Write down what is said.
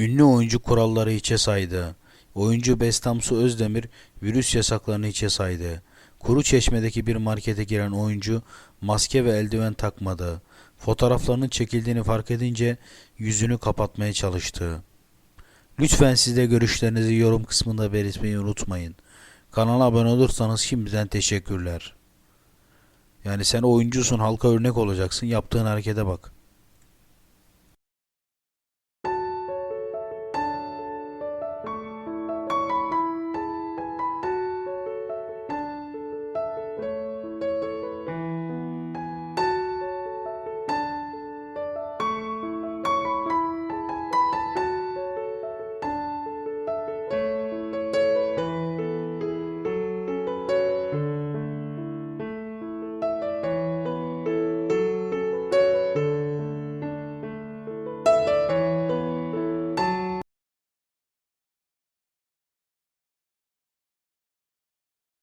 Ünlü oyuncu kuralları hiçe saydı. Oyuncu Bestamsu Özdemir virüs yasaklarını hiçe saydı. Kuru Çeşme'deki bir markete giren oyuncu maske ve eldiven takmadı. Fotoğraflarının çekildiğini fark edince yüzünü kapatmaya çalıştı. Lütfen siz de görüşlerinizi yorum kısmında belirtmeyi unutmayın. Kanala abone olursanız şimdiden teşekkürler. Yani sen oyuncusun halka örnek olacaksın yaptığın harekete bak.